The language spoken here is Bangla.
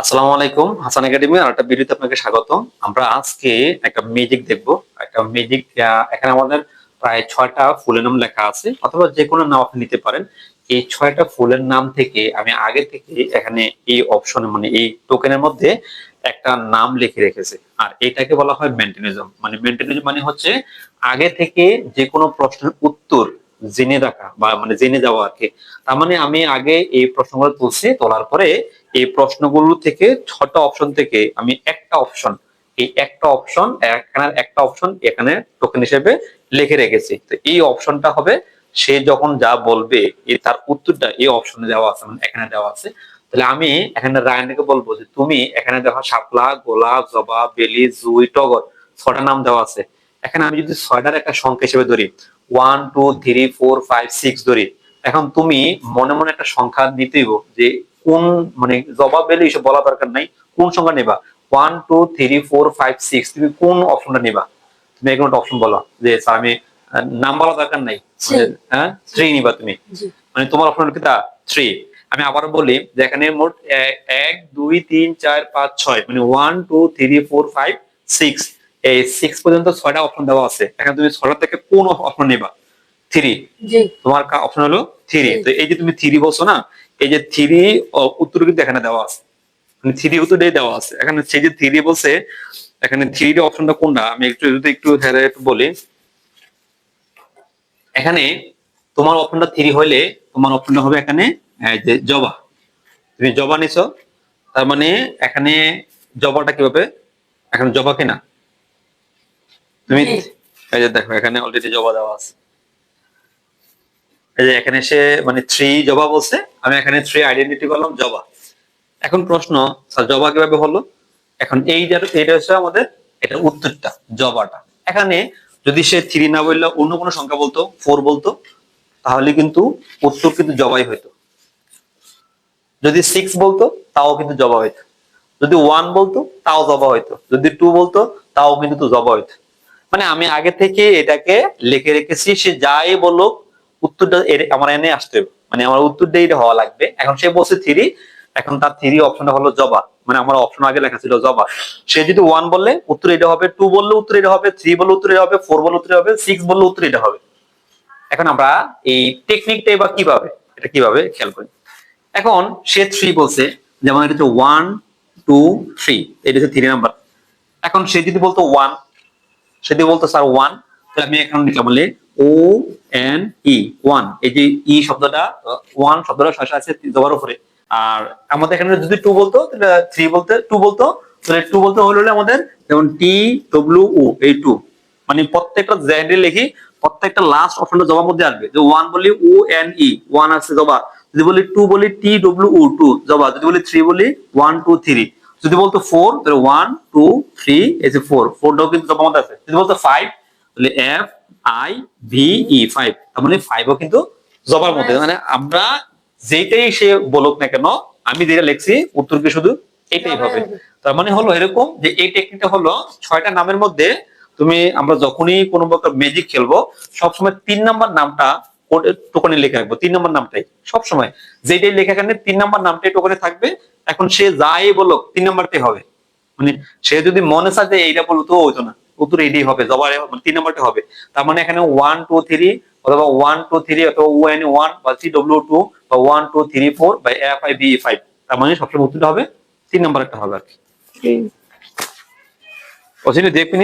আসসালামু আলাইকুম, হাসান একাডেমি আর একটা ভিডিওতে আপনাকে স্বাগত। আমরা আজকে একটা ম্যাজিক দেখব। একটা ম্যাজিক এখানে আমাদের প্রায় ছয়টা ফুলের নাম লেখা আছে, অথবা যে কোনো নাম আপনি নিতে পারেন। এই ছয়টা ফুলের নাম থেকে আমি আগে থেকে এখানে এই অপশনে মানে এই টোকেনের মধ্যে একটা নাম লিখে রেখেছে। আর এটাকে বলা হয় মেন্টেনিজম মানে মেন্টেনিজম মানে হচ্ছে আগে থেকে যে কোনো প্রশ্নের উত্তর জেনে রাখা বা মানে জেনে যাওয়া আর কি। তার মানে আমি আগে এই প্রশ্নগুলো তুলছি, তোলার পরে এই প্রশ্নগুলো থেকে ছটা অপশন থেকে আমি একটা অপশন এই একটা অপশন এখানে একটা অপশন এখানে টোকেন হিসেবে লিখে রেখেছি। তো এই অপশনটা হবে, সে যখন যা বলবে এই তার উত্তরটা এই অপশনে দেওয়া আছে মানে এখানে দেওয়া আছে। তাহলে আমি এখানে রায়নকে বলব যে, তুমি এখানে দেখো শাপলা গোলাপ জবা, বেলি, জুই, টগর ছটা নাম দেওয়া আছে। এখানে আমি যদি ছয়টার একটা সংখ্যা হিসেবে ধরি one two three four five six ধরি, এখন তুমি মনে মনে একটা সংখ্যা নিতেইব যে কোন মানে জবাব বেলে এসব বলা দরকার নাই। কোন সংখ্যা নেবা? One two three four five six তুমি কোন অপশনটা নেবা? তুমি একটা অপশন বলো যে স্যার আমি নাম বলা দরকার নাই। হ্যাঁ? থ্রি নিবা তুমি। মানে তোমার অপশন কি তা? থ্রি আমি আবার বলি যে এখানে মোট এক দুই তিন চার পাঁচ ছয় মানে one two three four five six এই সিক্স পর্যন্ত ছয়টা অপশন দেওয়া আছে। এখানে তুমি ছয়টা থেকে কোন অপশন নেবা? থ্রি তোমার অপশন হলো থ্রি. তো এই যে তুমি থ্রি বলছো না এই যে থ্রি উত্তর কিন্তু এখানে দেওয়া আছে। মানে থ্রি উত্তরটাই দেওয়া আছে। এখানে সেই যে থ্রি বলছে এখানে থ্রি অপশনটা কোনটা? আমি একটু যদি একটু হ্যাঁ একটু বলি। এখানে তোমার অপশনটা থ্রি হইলে তোমার অপশনটা হবে এখানে যে জবা। তুমি জবা নিছো তার মানে এখানে জবাটা কীভাবে? এখানে জবা কিনা। তুমি এই যে দেখো এখানে অলরেডি জবা দেওয়া আছে। এই যে এখানে সে মানে থ্রি জবা বলছে, আমি এখানে থ্রি আইডেন্টিটি করলাম জবা। এখন প্রশ্ন স্যার জবা কীভাবে হলো? এখন এই এটা হচ্ছে আমাদের, এটা উত্তরটা, জবাটা। এখানে যদি সে থ্রি না বললে, অন্য কোনো সংখ্যা বলতো ফোর বলতো, তাহলে কিন্তু উত্তর কিন্তু জবাই হইতো। যদি সিক্স বলতো, তাও কিন্তু জবা হইতো। যদি ওয়ান বলতো, তাও জবা হইতো। যদি টু বলতো, তাও কিন্তু জবা হইতো। মানে আমি আগে থেকে এটাকে লিখে রেখেছি, সে যাই বলুক উত্তরটা এর- আমার এনে আসতে হবে। মানে আমার উত্তরটা এটা হওয়া লাগবে। এখন সে বলছে থ্রি এখন তার থ্রি অপশনটা হলো জবা মানে আমার অপশন আগে লেখা ছিল জবা সে যদি ওয়ান বললে উত্তর এটা হবে টু বললে উত্তর এটা হবে থ্রি বললে উত্তর এটা হবে ফোর বললে উত্তর হবে সিক্স বললে উত্তর এটা হবে। এখন আমরা এই টেকনিকটা এবার কীভাবে, এটা কীভাবে খেয়াল করি? এখন সে থ্রি বলছে, যেমন এটা হচ্ছে ওয়ান টু থ্রি এটা হচ্ছে থ্রি নাম্বার এখন সে যদি বলতো ওয়ান সে যদি বলতো স্যার ওয়ান তাহলে আমি এখন লিখলাম বলে ও এন ই ওয়ান এই যে ই শব্দটা ওয়ান শব্দটা শাসা আছে জবার উপরে। আর আমাদের এখানে যদি টু বলতো, তাহলে থ্রি বলতে টু বলতো, তাহলে টু বলতে হলো আমাদের যেমন টি ডব্লিউ ও এই টু মানে প্রত্যেকটা জেডে লিখি, প্রত্যেকটা লাস্ট অপশনটা জবার মধ্যে আসবে। যে ওয়ান বলি ও এন ই ওয়ান আসছে জবা যদি বলি টু বলি টি ডব্লিউ ও টু জবা যদি বলি থ্রি বলি ওয়ান টু থ্রি যদি বলতো ফোর তাহলে ওয়ান টু থ্রি এই যে ফোর ফোরটাও কিন্তু জবার মধ্যে আছে। যদি বলতো ফাইভ তাহলে F I V E five তার মানে ফাইভও কিন্তু জবার মধ্যে মানে আমরা যেটাই সে বলুক না কেন আমি যেটা লিখছি উত্তরকে শুধু এটাই হবে তার মানে হলো এরকম যে এই টেকনিকটা হলো ছয়টা নামের মধ্যে তুমি আমরা যখনই কোনো প্রকার ম্যাজিক খেলব সবসময় তিন নাম্বার নামটা টোকনে লিখে রাখব। তিন নাম্বার নামটাই সবসময়। যেটাই লেখা এখানে তিন নাম্বার নামটাই টোকনে থাকবে। এখন সে যাই বলো তিন নাম্বারটাই হবে। মানে সে যদি মনে চায় যে এইটা বলতো হইতো না। উত্তর এডি হবে জবার তিন নম্বরটা হবে। তার মানে এখানে ওয়ান টু থ্রি অথবা ওয়ান টু থ্রি অথবা ও এন ওয়ান বা সি ডব্লিউ টু বা ওয়ান টু থ্রি ফোর বা এফ আই বি ফাইভ তার মানে সবসময় উত্তরটা হবে তিন নম্বর একটা হবে আর কি। অসিনে দেখবি